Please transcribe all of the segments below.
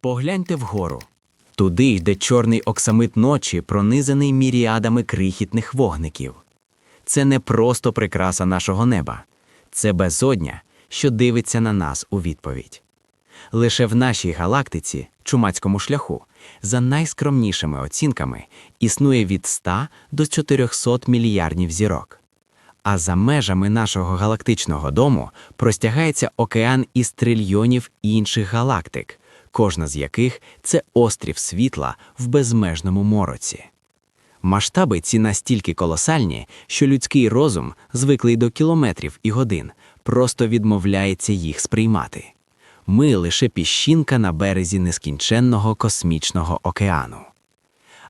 Погляньте вгору. Туди, де чорний оксамит ночі пронизаний міріадами крихітних вогників. Це не просто прикраса нашого неба, це безодня, що дивиться на нас у відповідь. Лише в нашій галактиці, чумацькому шляху, за найскромнішими оцінками, існує від 100 до 400 мільярдів зірок. А за межами нашого галактичного дому простягається океан із трильйонів інших галактик, кожна з яких це острів світла в безмежному мороці. Масштаби ці настільки колосальні, що людський розум, звиклий до кілометрів і годин, просто відмовляється їх сприймати. Ми лише піщинка на березі нескінченного космічного океану.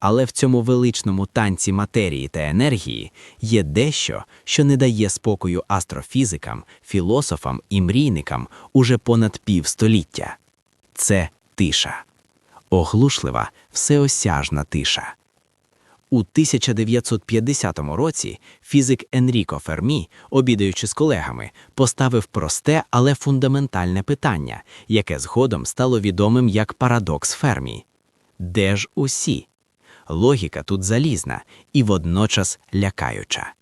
Але в цьому величному танці матерії та енергії є дещо, що не дає спокою астрофізикам, філософам і мрійникам уже понад півстоліття. Це тиша. Оглушлива, всеосяжна тиша. У 1950 році фізик Енріко Фермі, обідаючи з колегами, поставив просте, але фундаментальне питання, яке згодом стало відомим як парадокс Фермі. Де ж усі? Логіка тут залізна і водночас лякаюча.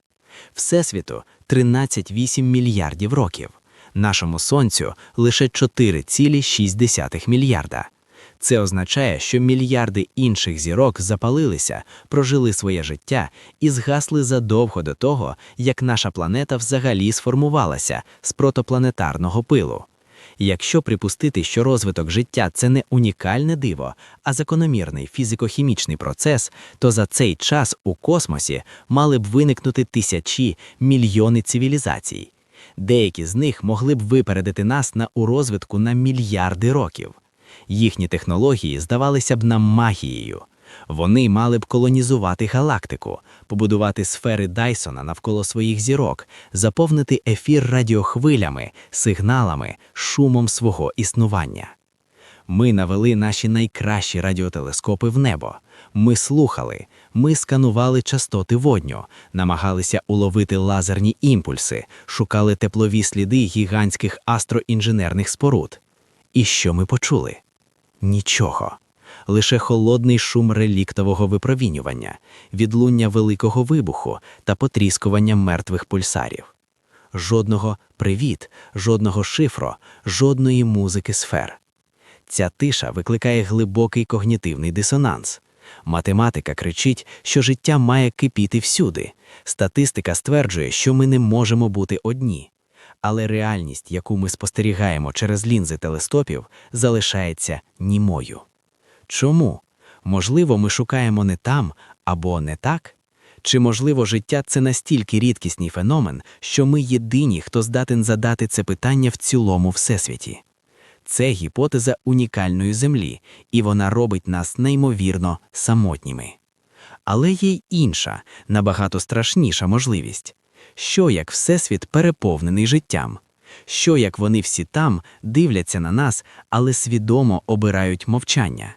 Всесвіту 13,8 мільярдів років, нашому сонцю лише 4,6 мільярда. Це означає, що мільярди інших зірок запалилися, прожили своє життя і згасли задовго до того, як наша планета взагалі сформувалася з протопланетарного пилу. Якщо припустити, що розвиток життя це не унікальне диво, а закономірний фізико-хімічний процес, то за цей час у космосі мали б виникнути тисячі, мільйони цивілізацій. Деякі з них могли б випередити нас на у розвитку на мільярди років. Їхні технології здавалися б нам магією. Вони мали б колонізувати галактику, побудувати сфери Дайсона навколо своїх зірок, заповнити ефір радіохвилями, сигналами, шумом свого існування. Ми навели наші найкращі радіотелескопи в небо. Ми слухали, ми сканували частоти водню, намагалися уловити лазерні імпульси, шукали теплові сліди гігантських астроінженерних споруд. І що ми почули? Нічого. Лише холодний шум реліктового випромінювання, відлуння великого вибуху та потріскування мертвих пульсарів. Жодного привіт, жодного шифро, жодної музики сфер. Ця тиша викликає глибокий когнітивний дисонанс. Математика кричить, що життя має кипіти всюди. Статистика стверджує, що ми не можемо бути одні. Але реальність, яку ми спостерігаємо через лінзи телескопів, залишається німою. Чому? Можливо, ми шукаємо не там або не так? Чи можливо життя це настільки рідкісний феномен, що ми єдині, хто здатен задати це питання в цілому всесвіті? Це гіпотеза унікальної землі, і вона робить нас неймовірно самотніми. Але є й інша, набагато страшніша можливість. Що як Всесвіт переповнений життям? Що як вони всі там дивляться на нас, але свідомо обирають мовчання?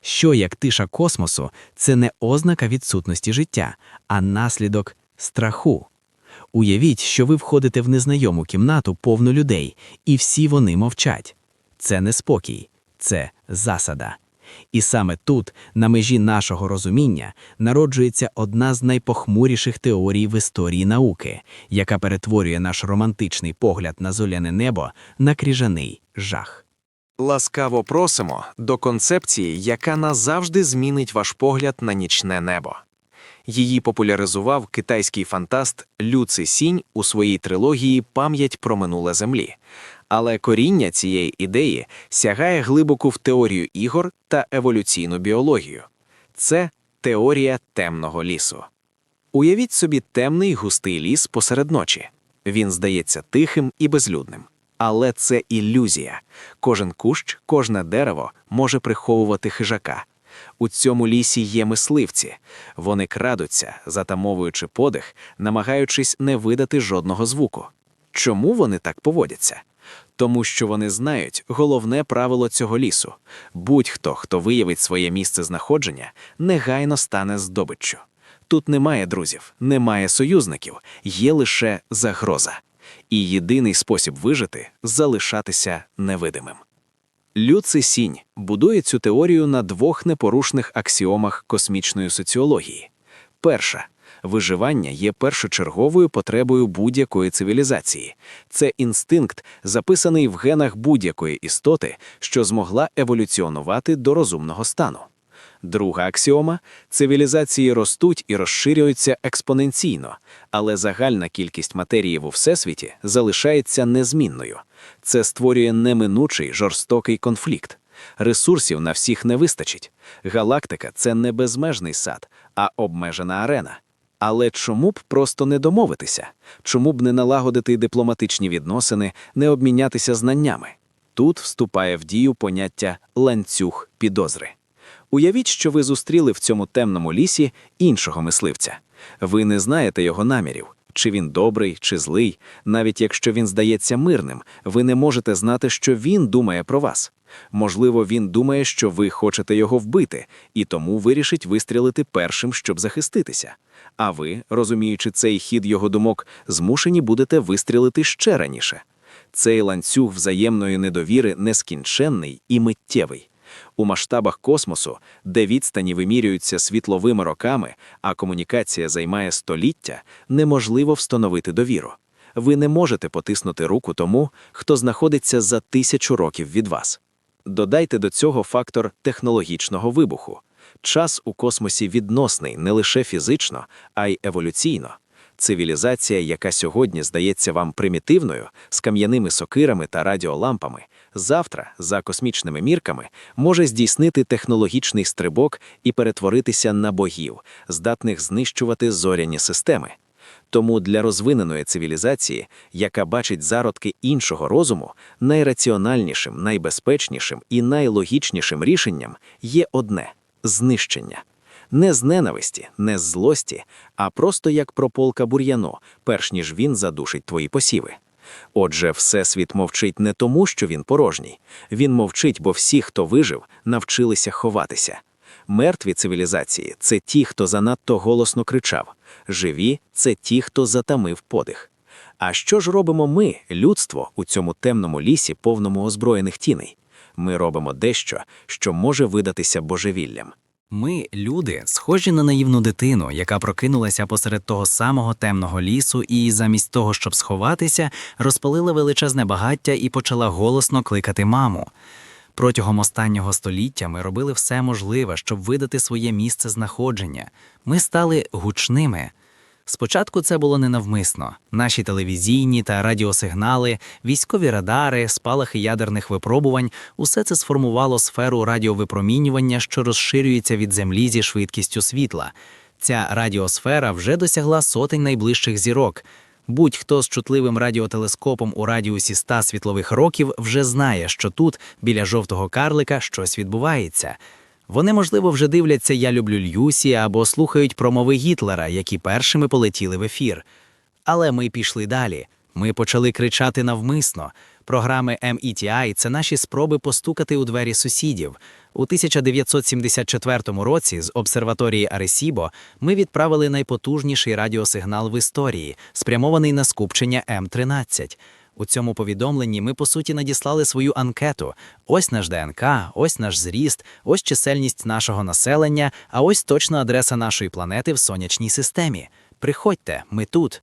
Що як тиша космосу це не ознака відсутності життя, а наслідок страху? Уявіть, що ви входите в незнайому кімнату повну людей, і всі вони мовчать. Це не спокій, це засада. І саме тут, на межі нашого розуміння, народжується одна з найпохмуріших теорій в історії науки, яка перетворює наш романтичний погляд на зоряне небо на кріжаний жах. Ласкаво просимо до концепції, яка назавжди змінить ваш погляд на нічне небо. Її популяризував китайський фантаст Лю Цисінь у своїй трилогії Пам'ять про минуле землі. Але коріння цієї ідеї сягає глибоко в теорію ігор та еволюційну біологію. Це теорія темного лісу. Уявіть собі темний густий ліс посеред ночі. Він здається тихим і безлюдним. Але це ілюзія. Кожен кущ, кожне дерево може приховувати хижака. У цьому лісі є мисливці. Вони крадуться, затамовуючи подих, намагаючись не видати жодного звуку. Чому вони так поводяться? Тому що вони знають головне правило цього лісу: будь-хто, хто виявить своє місце знаходження, негайно стане здобиччю. Тут немає друзів, немає союзників, є лише загроза. І єдиний спосіб вижити залишатися невидимим. Люци Сінь будує цю теорію на двох непорушних аксіомах космічної соціології. Перша виживання є першочерговою потребою будь-якої цивілізації. Це інстинкт, записаний в генах будь-якої істоти, що змогла еволюціонувати до розумного стану. Друга аксіома цивілізації ростуть і розширюються експоненційно, але загальна кількість матерії у всесвіті залишається незмінною. Це створює неминучий жорстокий конфлікт. Ресурсів на всіх не вистачить. Галактика це не безмежний сад, а обмежена арена. Але чому б просто не домовитися? Чому б не налагодити дипломатичні відносини, не обмінятися знаннями? Тут вступає в дію поняття ланцюг підозри. Уявіть, що ви зустріли в цьому темному лісі іншого мисливця. Ви не знаєте його намірів, чи він добрий, чи злий. Навіть якщо він здається мирним, ви не можете знати, що він думає про вас. Можливо, він думає, що ви хочете його вбити, і тому вирішить вистрілити першим, щоб захиститися. А ви, розуміючи цей хід його думок, змушені будете вистрілити ще раніше. Цей ланцюг взаємної недовіри нескінченний і миттєвий. У масштабах космосу, де відстані вимірюються світловими роками, а комунікація займає століття, неможливо встановити довіру. Ви не можете потиснути руку тому, хто знаходиться за тисячу років від вас. Додайте до цього фактор технологічного вибуху. Час у космосі відносний не лише фізично, а й еволюційно. Цивілізація, яка сьогодні здається вам примітивною, з кам'яними сокирами та радіолампами, завтра, за космічними мірками, може здійснити технологічний стрибок і перетворитися на богів, здатних знищувати зоряні системи. Тому для розвиненої цивілізації, яка бачить зародки іншого розуму, найраціональнішим, найбезпечнішим і найлогічнішим рішенням є одне знищення. Не з ненависті, не з злості, а просто як прополка бур'яно, перш ніж він задушить твої посіви. Отже, Всесвіт мовчить не тому, що він порожній. Він мовчить, бо всі, хто вижив, навчилися ховатися. Мертві цивілізації це ті, хто занадто голосно кричав. Живі це ті, хто затамив подих. А що ж робимо ми, людство, у цьому темному лісі, повному озброєних тіней? Ми робимо дещо, що може видатися божевіллям. Ми, люди, схожі на наївну дитину, яка прокинулася посеред того самого темного лісу і, замість того, щоб сховатися, розпалила величезне багаття і почала голосно кликати маму. Протягом останнього століття ми робили все можливе, щоб видати своє місце знаходження. Ми стали гучними. Спочатку це було ненавмисно. Наші телевізійні та радіосигнали, військові радари, спалахи ядерних випробувань усе це сформувало сферу радіовипромінювання, що розширюється від землі зі швидкістю світла. Ця радіосфера вже досягла сотень найближчих зірок. Будь-хто з чутливим радіотелескопом у радіусі 100 світлових років вже знає, що тут, біля жовтого карлика, щось відбувається. Вони, можливо, вже дивляться Я люблю Люсі або слухають промови Гітлера, які першими полетіли в ефір. Але ми пішли далі. Ми почали кричати навмисно. Програми METI – це наші спроби постукати у двері сусідів. У 1974 році з обсерваторії Аресібо ми відправили найпотужніший радіосигнал в історії, спрямований на скупчення М13. У цьому повідомленні ми по суті надіслали свою анкету. Ось наш ДНК, ось наш зріст, ось чисельність нашого населення, а ось точна адреса нашої планети в сонячній системі. Приходьте, ми тут.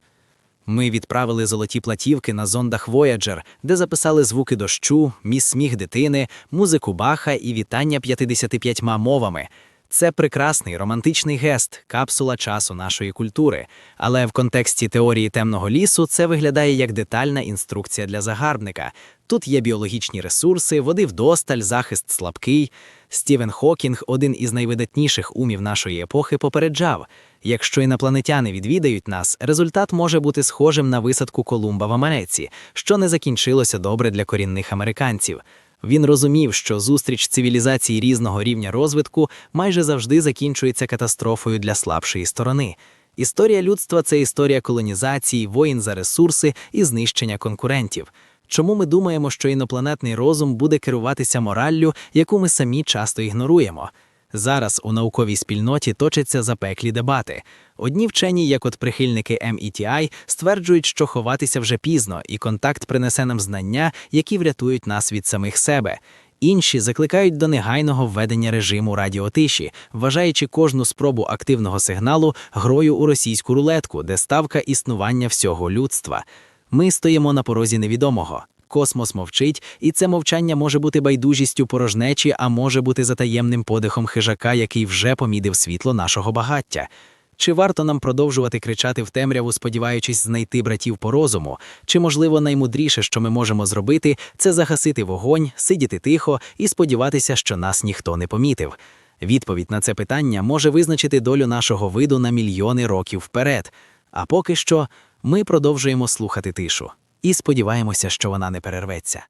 Ми відправили золоті платівки на зондах Voyager, де записали звуки дощу, міс сміх дитини, музику Баха і вітання 55 мовами. Це прекрасний романтичний гест, капсула часу нашої культури. Але в контексті теорії темного лісу це виглядає як детальна інструкція для загарбника. Тут є біологічні ресурси, води вдосталь, захист слабкий. Стівен Хокінг, один із найвидатніших умів нашої епохи, попереджав: якщо інопланетяни відвідають нас, результат може бути схожим на висадку Колумба в Америці, що не закінчилося добре для корінних американців. Він розумів, що зустріч цивілізацій різного рівня розвитку майже завжди закінчується катастрофою для слабшої сторони. Історія людства це історія колонізації, воїн за ресурси і знищення конкурентів. Чому ми думаємо, що інопланетний розум буде керуватися мораллю, яку ми самі часто ігноруємо? Зараз у науковій спільноті точаться запеклі дебати. Одні вчені, як от прихильники METI, стверджують, що ховатися вже пізно, і контакт принесе нам знання, які врятують нас від самих себе. Інші закликають до негайного введення режиму радіотиші, вважаючи кожну спробу активного сигналу грою у російську рулетку, де ставка існування всього людства. Ми стоїмо на порозі невідомого. Космос мовчить, і це мовчання може бути байдужістю порожнечі, а може бути затаємним подихом хижака, який вже помідив світло нашого багаття. Чи варто нам продовжувати кричати в темряву, сподіваючись знайти братів по розуму? Чи, можливо, наймудріше, що ми можемо зробити, це загасити вогонь, сидіти тихо і сподіватися, що нас ніхто не помітив? Відповідь на це питання може визначити долю нашого виду на мільйони років вперед. А поки що ми продовжуємо слухати тишу і сподіваємося, що вона не перерветься.